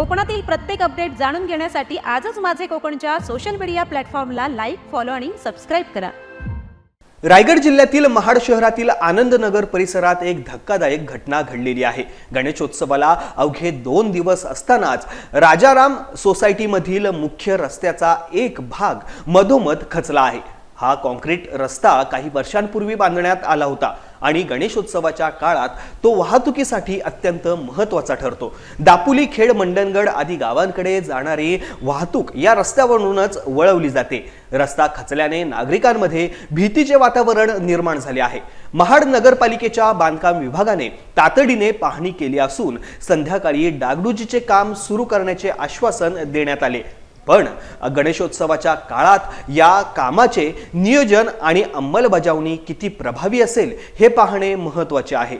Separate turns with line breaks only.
कोकणातील प्रत्येक अपडेट जाणून घेण्यासाठी आजच माझे कोकणच्या सोशल मीडिया प्लॅटफॉर्मला लाईक फॉलो आणि सबस्क्राईब करा.
रायगड जिल्ह्यातील महाड शहरातील आनंदनगर परिसरात एक धक्कादायक घटना घडलेली आहे. गणेशोत्सवाला अवघे दोन दिवस असतानाच राजाराम सोसायटीमधील मुख्य रस्त्याचा एक भाग मधोमध खचला आहे. हा कॉन्क्रीट रस्ता काही वर्षांपूर्वी बांधण्यात आला होता. आणि गणेशोत्सवाच्या काळात तो वाहतुकीसाठी अत्यंत महत्त्वाचा ठरतो. दापोली खेड मंडणगड आदी गावांकडे जाणारी वाहतूक या रस्त्यावरूनच वळवली जाते. रस्ता खचल्याने नागरिकांमध्ये भीतीचे वातावरण निर्माण झाले आहे. महाड नगरपालिकेच्या बांधकाम विभागाने तातडीने पाहणी केली असून संध्याकाळी डागडुजीचे काम सुरू करण्याचे आश्वासन देण्यात आले. पण गणेशोत्सवाच्या काळात या कामाचे नियोजन आणि अंमलबजावणी किती प्रभावी असेल हे पाहणे महत्त्वाचे आहे.